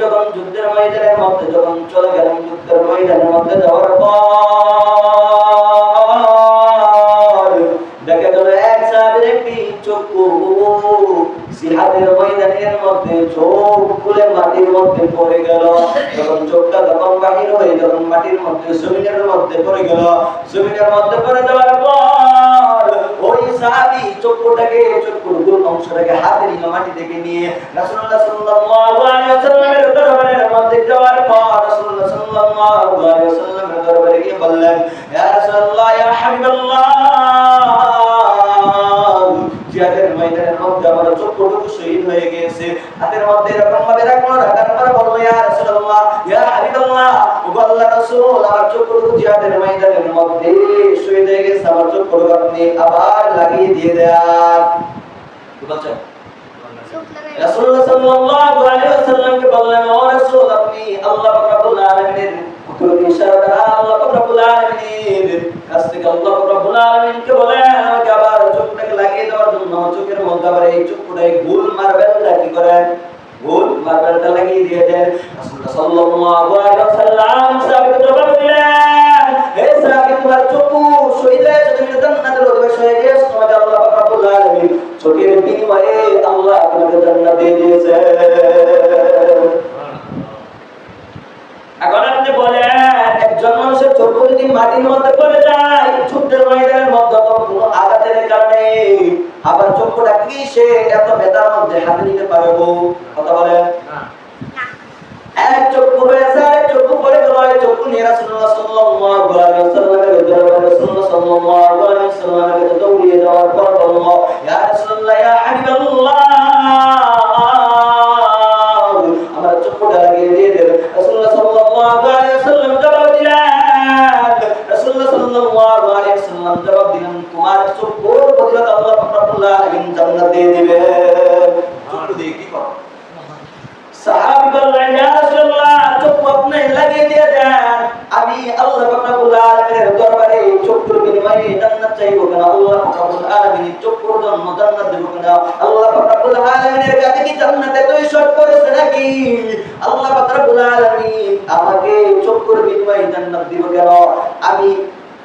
যখন যুদ্ধের ময়দানের মধ্যে, যখন চলে গেলেন যুদ্ধের ময়দানের মধ্যে যাওয়ার পর, দেখা গেল এক সাহাবীর একটি চক্ষু। ময়দানের মধ্যে চোখ খুলে মাটির মধ্যে পড়ে গেল। যখন চোখটা তখন বাহির হয়ে, যখন মাটির মধ্যে, জমিনের মধ্যে পড়ে গেল। জমিনের মধ্যে পড়ে যাওয়ার পর, ওই সাহাবী চক্ষুটাকে, চক্ষুর গোল অংশটাকে হাতে নিল মাটি থেকে নিয়ে রাসূলুল্লাহ সাল্লাল্লাহু আলাইহি ওয়াসাল্লামের আবার লাগিয়ে দিয়ে দেন আল্লাহ রাব্বুল আলামিনের কুদরতি ইশারা দ্বারা আল্লাহ রাব্বুল আলামিনের চোখের চক্ষু শহীদ তুমি জান্নাতের অধিবাসী হয়ে গেছো তোমাকে আল্লাহ বিনিময়ে আল্লাহ তোমাকে জান্নাত দিয়ে দিয়েছে এখন আপনি বলেন একজন মানুষের চক্ষু যদি মাটির মধ্যে পড়ে যায় যুদ্ধের ময়দানের মধ্যে তো কোনো আঘাতের কারণে আবার চক্ষুটা কি সে এত বেতার মধ্যে হাতে নিতে পারব কথা বলেন। এক চক্ষু রয়েছে আরেক চক্ষু পড়ে গেল চক্ষু নিয়ে রাসূলুল্লাহ সাল্লাল্লাহু আলাইহি ওয়াসাল্লামের দরবারে রাসূলুল্লাহ সাল্লাল্লাহু আলাইহি ওয়াসাল্লামের কাছে দৌড়িয়ে যাওয়ার পর বলল ইয়া রাসূলুল্লাহ ইয়া হাবিবাল্লাহ আমার চক্ষুটা লাগিয়ে দিয়ে দেন রাসূলুল্লাহ সাল্লাল্লাহু আলাইহি ওয়াসাল্লাম জবাব দিলেন। রাসূলুল্লাহ সাল্লাল্লাহু আলাইহি ওয়াসাল্লাম জবাব দিলেন তোমার চক্ষুর বদলে আল্লাহ জান্নাত দিয়ে দিবে। দিয়ে কি করো? সাহাবী বললেন ইয়া রাসূলুল্লাহ চক্ষু আপনি লাগিয়ে দিয়ে আমি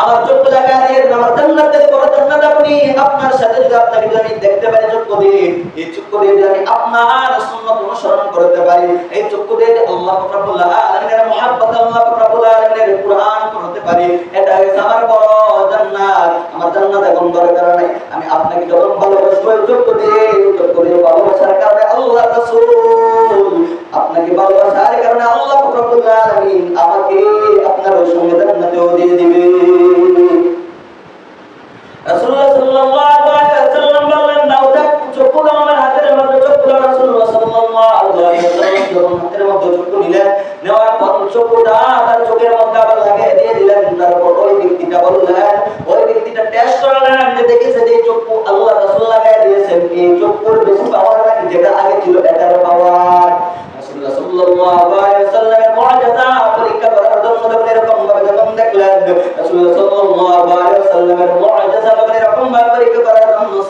আমার চক্ষু লাগাই দিয়ে আমার জান্নাতের বড় জান্নাত আপনি আপনার সাথে যদি আপনাকে যদি আমি দেখতে পারি চক্ষু দিয়ে, এই চক্ষু দিয়ে যদি আমি আপনার সুন্নাত অনুসরণ করতে পারি, এই চক্ষু দিয়ে আল্লাহ রাব্বুল আলামিনের মুহাব্বত, আল্লাহ রাব্বুল আলামিনের কুরআন পড়তে পারি, এটা হচ্ছে আমার বড় জান্নাত। আমার জান্নাত এখন দরকার নাই। আমি আপনাকে যখন ভালোবাসবো চক্ষু দিয়ে চক্ষু দিয়ে ভালোবাসার কারণে আল্লাহ রাসূল আপনাকে ভালোবাসার কারণে আল্লাহ রাব্বুল আলামিন আমাকে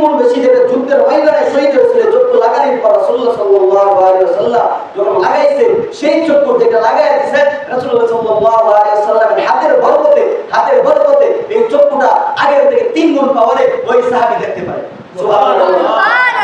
গুণ বেশি যেটা যুদ্ধের ময়দানে শহীদ হয়েছিল চক্ষু লাগানোর পর রাসূলুল্লাহ সাল্লাল্লাহু আলাইহি ওয়াসাল্লাম যখন লাগাইছে সেই চক্ষু যেটা লাগাই দিয়েছে রাসূলুল্লাহ সাল্লাল্লাহু আলাইহি ওয়াসাল্লামের হাতের বরকতে হাতের বরকতে এই চক্ষুটা আগের থেকে তিন গুণ পাওয়ারে ওই সাহাবী দেখতে পারে। সুবহানাল্লাহ।